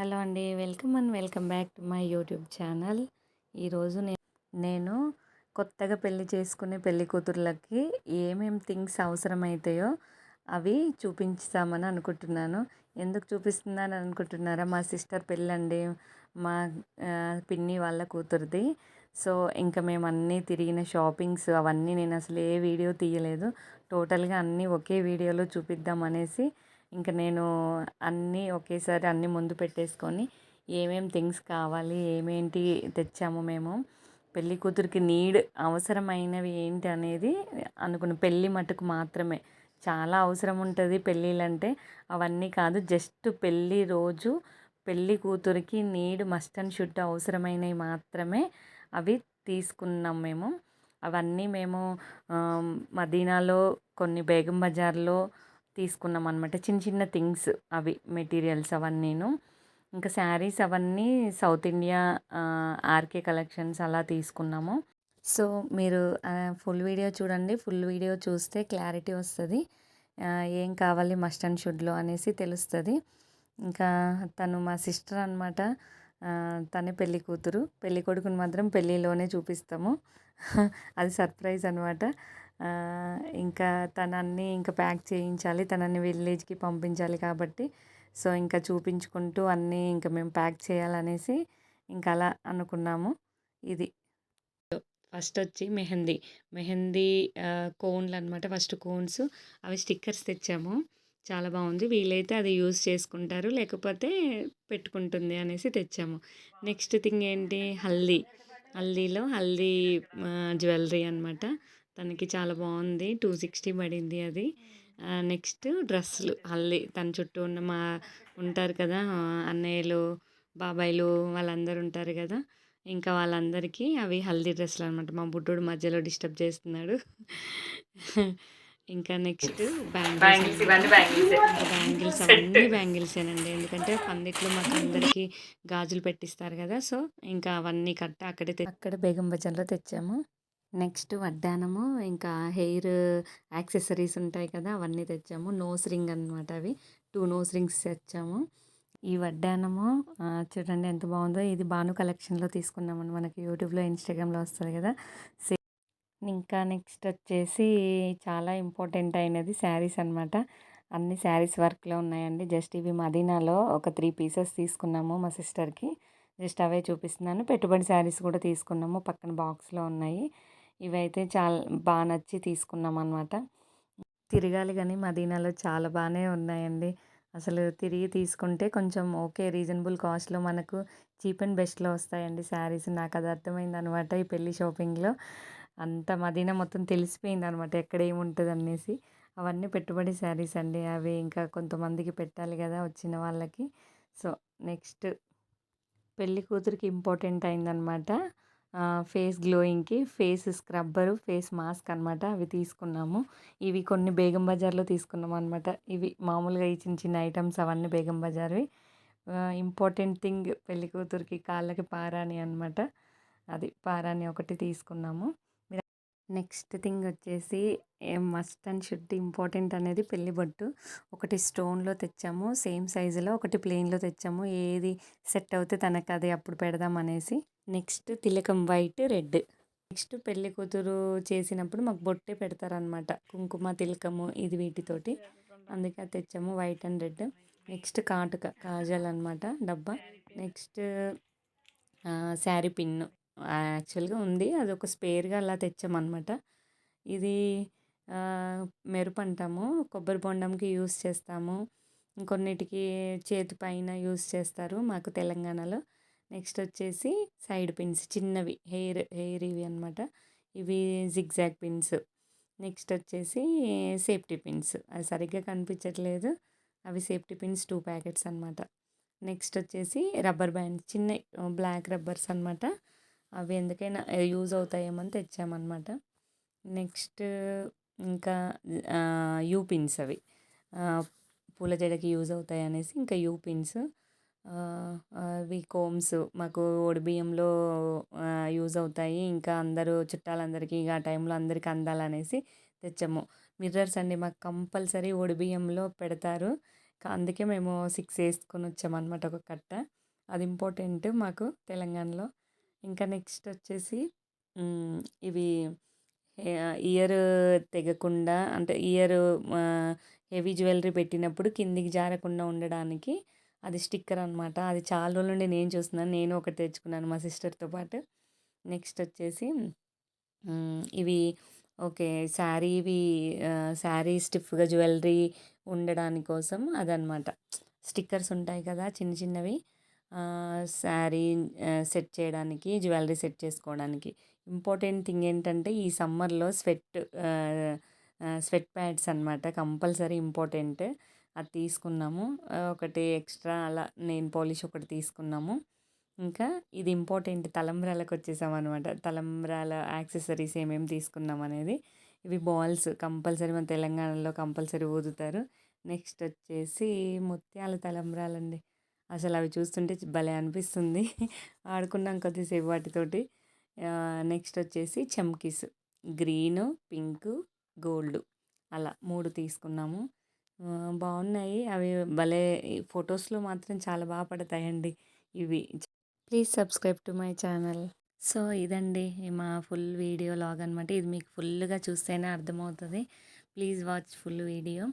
Hello అండి welcome and welcome back to my YouTube channel. ఈరోజు నేను కొత్తగా పెళ్ళి చేసుకునే పెళ్ళి కూతుర్లకి ఏమేం థింగ్స్ అవసరమవుతాయో అవి చూపించామని అనుకుంటున్నాను. ఎందుకు చూపిస్తున్నాను అనుకుంటున్నారా? మా సిస్టర్ పెళ్ళండి మా పిన్ని వాళ్ళ కూతురిది. సో ఇంకా మేము అన్నీ తిరిగిన షాపింగ్స్ అవన్నీ నేను అసలు ఏ వీడియో తీయలేదు. టోటల్గా అన్నీ ఒకే వీడియోలో చూపిద్దాం అనేసి ఇంకా నేను అన్నీ ఒకేసారి అన్నీ ముందు పెట్టేసుకొని ఏమేం థింగ్స్ కావాలి ఏమేంటి తెచ్చాము మేము పెళ్ళి కూతురికి నీడ్ అవసరమైనవి ఏంటి అనేది అనుకున్న పెళ్ళి మటుకు మాత్రమే. చాలా అవసరం ఉంటుంది పెళ్ళిళ్ళంటే. అవన్నీ కాదు జస్ట్ పెళ్ళి రోజు పెళ్ళి కూతురికి నీడ్ మస్ట్ అండ్ షుడ్ అవసరమైనవి మాత్రమే అవి తీసుకున్నాం మేము. అవన్నీ మేము మదీనాలో కొన్ని బేగం బజార్లో తీసుకున్నాం అనమాట చిన్న చిన్న థింగ్స్ అవి మెటీరియల్స్ అవన్నీను. ఇంకా శారీస్ అవన్నీ సౌత్ ఇండియా ఆర్కే కలెక్షన్స్ అలా తీసుకున్నాము. సో మీరు ఫుల్ వీడియో చూడండి. ఫుల్ వీడియో చూస్తే క్లారిటీ వస్తుంది. ఏం కావాలి మస్ట్ అండ్ షుడ్లో అనేసి తెలుస్తుంది. ఇంకా తను మా సిస్టర్ అనమాట తనే పెళ్ళి కూతురు. పెళ్ళి కొడుకుని మాత్రం పెళ్ళిలోనే చూపిస్తాము. అది సర్ప్రైజ్ అనమాట ఇంకా తనన్ని ఇంకా ప్యాక్ చేయించాలి. తనని విలేజ్కి పంపించాలి కాబట్టి. సో ఇంకా చూపించుకుంటూ అన్నీ ఇంకా మేము ప్యాక్ చేయాలనేసి ఇంకా అలా అనుకున్నాము. ఇది. ఫస్ట్ వచ్చి మెహందీ. మెహందీ కోన్లు అనమాట ఫస్ట్ కోన్స్. అవి స్టిక్కర్స్ తెచ్చాము. చాలా బాగుంది. వీలైతే అది యూజ్ చేసుకుంటారు. లేకపోతే పెట్టుకుంటుంది అనేసి తెచ్చాము. నెక్స్ట్ థింగ్ ఏంటి? హల్దీ. హల్దీలో హల్దీ జ్యువెలరీ అనమాట తనకి చాలా బాగుంది. టూ సిక్స్టీ పడింది అది. నెక్స్ట్ డ్రెస్సులు. హల్దీ తన చుట్టూ ఉన్న మా ఉంటారు కదా అన్నయ్యలు బాబాయిలు వాళ్ళందరూ ఉంటారు కదా ఇంకా వాళ్ళందరికీ అవి హల్దీ డ్రెస్సులు అనమాట మా బుడ్డోడు మధ్యలో డిస్టర్బ్ చేస్తున్నాడు. ఇంకా నెక్స్ట్ బ్యాంగిల్స్ బ్యాంగిల్స్ అవన్నీ బ్యాంగిల్సేనండి. ఎందుకంటే పందిట్లో మాకు అందరికీ గాజులు పెట్టిస్తారు కదా సో ఇంకా అవన్నీ కట్ట అక్కడే అక్కడ బేగం బజార్లో తెచ్చాము. నెక్స్ట్ వడ్డానము ఇంకా హెయిర్ యాక్సెసరీస్ ఉంటాయి కదా అవన్నీ తెచ్చాము. నోస్ రింగ్ అనమాట అవి. టూ నోస్ రింగ్స్ తెచ్చాము. ఈ వడ్డానము చూడండి ఎంత బాగుందో. ఇది భాను కలెక్షన్లో తీసుకున్నామని మనకి యూట్యూబ్లో ఇన్స్టాగ్రామ్లో వస్తుంది కదా. ఇంకా నెక్స్ట్ వచ్చేసి చాలా ఇంపార్టెంట్ అయినది శారీస్ అనమాట అన్ని శారీస్ వర్క్లో ఉన్నాయండి. జస్ట్ ఇవి మదీనాలో ఒక త్రీ పీసెస్ తీసుకున్నాము మా సిస్టర్కి. జస్ట్ అవే చూపిస్తున్నాను. పెట్టుబడి శారీస్ కూడా తీసుకున్నాము. పక్కన బాక్స్లో ఉన్నాయి. ఇవైతే చాలా బాగా నచ్చి తీసుకున్నాం అనమాట తిరగాలి కానీ మదీనాలో చాలా బాగానే ఉన్నాయండి. అసలు తిరిగి తీసుకుంటే కొంచెం ఓకే రీజనబుల్ కాస్ట్లో మనకు చీప్ అండ్ బెస్ట్లో వస్తాయండి శారీస్. నాకు అది అర్థమైంది అనమాట ఈ పెళ్ళి షాపింగ్లో. అంత మదీనా మొత్తం తెలిసిపోయింది అనమాట ఎక్కడ ఏముంటుంది అనేసి అవన్నీ పెట్టుబడి శారీస్ అండి. అవి ఇంకా కొంతమందికి పెట్టాలి కదా వచ్చిన వాళ్ళకి. సో నెక్స్ట్ పెళ్ళి కూతురికి ఇంపార్టెంట్ అయిందనమాట ఫేస్ గ్లోయింగ్కి ఫేస్ స్క్రబ్బరు ఫేస్ మాస్క్ అనమాట అవి తీసుకున్నాము. ఇవి కొన్ని బేగం బజార్లో తీసుకున్నాం అనమాట ఇవి మామూలుగా ఈ చిన్న చిన్న ఐటమ్స్ అవన్నీ బేగం బజార్వి. ఇంపార్టెంట్ థింగ్ పెళ్ళికూతురికి కాళ్ళకి పారాని అనమాట అది పారాని ఒకటి తీసుకున్నాము. నెక్స్ట్ థింగ్ వచ్చేసి మస్ట్ అండ్ షుడ్ ఇంపార్టెంట్ అనేది పెళ్ళి బొట్టు. ఒకటి స్టోన్లో తెచ్చాము సేమ్ సైజులో ఒకటి ప్లెయిన్లో తెచ్చాము. ఏది సెట్ అవుతే తనకు అది అప్పుడు పెడదాం అనేసి. నెక్స్ట్ తిలకం వైట్ రెడ్. నెక్స్ట్ పెళ్ళి కూతురు చేసినప్పుడు మాకు బొట్టే పెడతారనమాట కుంకుమ తిలకము ఇది వీటితోటి. అందుకే తెచ్చాము వైట్ అండ్ రెడ్. నెక్స్ట్ కాటుక కాజల్ అనమాట డబ్బా. Next sari pin. యాక్చువల్గా ఉంది. అది ఒక స్పేర్గా అలా తెచ్చామన్నమాట. ఇది మెరుపు అంటాము కొబ్బరి బొండంకి యూస్ చేస్తాము. కొన్నిటికి చేతి పైన యూస్ చేస్తారు మాకు తెలంగాణలో. నెక్స్ట్ వచ్చేసి సైడ్ పిన్స్ చిన్నవి హెయిర్ హెయిర్ ఇవి అనమాట ఇవి జిగ్జాగ్ పిన్స్. నెక్స్ట్ వచ్చేసి సేఫ్టీ పిన్స్. అది సరిగ్గా కనిపించట్లేదు. అవి సేఫ్టీ పిన్స్ టూ ప్యాకెట్స్ అనమాట నెక్స్ట్ వచ్చేసి రబ్బర్ బ్యాండ్ చిన్న బ్లాక్ రబ్బర్స్ అనమాట అవి ఎందుకైనా యూజ్ అవుతాయేమని తెచ్చామన్నమాట. నెక్స్ట్ ఇంకా యూ పిన్స్ అవి. పూల జడకి యూజ్ అవుతాయి అనేసి ఇంకా యూ పిన్స్ అవి కోమ్స్ మాకు ఒడి బియ్యంలో యూజ్ అవుతాయి. ఇంకా అందరూ చుట్టాలందరికీ ఇక ఆ టైంలో అందరికీ అందాలనేసి తెచ్చాము. మిర్రర్స్ అండి మాకు కంపల్సరీ ఒడి బియ్యంలో పెడతారు. అందుకే మేము సిక్స్ వేసుకొని వచ్చామన్నమాట ఒక కట్ట. అది ఇంపార్టెంట్ మాకు తెలంగాణలో. ఇంకా నెక్స్ట్ వచ్చేసి ఇవి ఇయర్ తెగకుండా అంటే ఇయర్ హెవీ జ్యువెలరీ పెట్టినప్పుడు కిందికి జారకుండా ఉండడానికి అది స్టిక్కర్ అనమాట అది చాలా రోజుల నుండి నేను చూస్తున్నాను. నేను ఒకటి తెచ్చుకున్నాను మా సిస్టర్తో పాటు. నెక్స్ట్ వచ్చేసి ఇవి ఓకే శారీ ఇవి శారీ స్టిఫ్గా జ్యువెలరీ ఉండడానికి కోసం అదనమాట స్టిక్కర్స్ ఉంటాయి కదా చిన్న చిన్నవి. శారీ సెట్ చేయడానికి జ్యువెలరీ సెట్ చేసుకోవడానికి. ఇంపార్టెంట్ థింగ్ ఏంటంటే ఈ సమ్మర్లో స్వెట్ స్వెట్ ప్యాడ్స్ అనమాట కంపల్సరీ ఇంపార్టెంట్. అది తీసుకున్నాము. ఒకటి ఎక్స్ట్రా అలా నేను పాలిష్ ఒకటి తీసుకున్నాము. ఇంకా ఇది ఇంపార్టెంట్. తలంబ్రాలకు వచ్చేసాం అనమాట తలంబ్రాల యాక్సెసరీస్ ఏమేమి తీసుకున్నాం అనేది. ఇవి బాల్స్ కంపల్సరీ మన తెలంగాణలో కంపల్సరీ ఊదుతారు. నెక్స్ట్ వచ్చేసి ముత్యాల తలంబ్రాలండి. అసలు అవి చూస్తుంటే భలే అనిపిస్తుంది. ఆడుకున్నాం కొద్దిసేపు వాటితోటి. నెక్స్ట్ వచ్చేసి చమ్కీస్. గ్రీను పింక్ గోల్డ్ అలా మూడు తీసుకున్నాము. బాగున్నాయి. అవి భలే ఫొటోస్లో మాత్రం చాలా బాగా పడతాయండి ఇవి. Please subscribe to my channel. So ఇదండి మా ఫుల్ వీడియో లాగ్ అనమాట ఇది మీకు ఫుల్గా చూస్తేనే అర్థమవుతుంది. Please watch full video.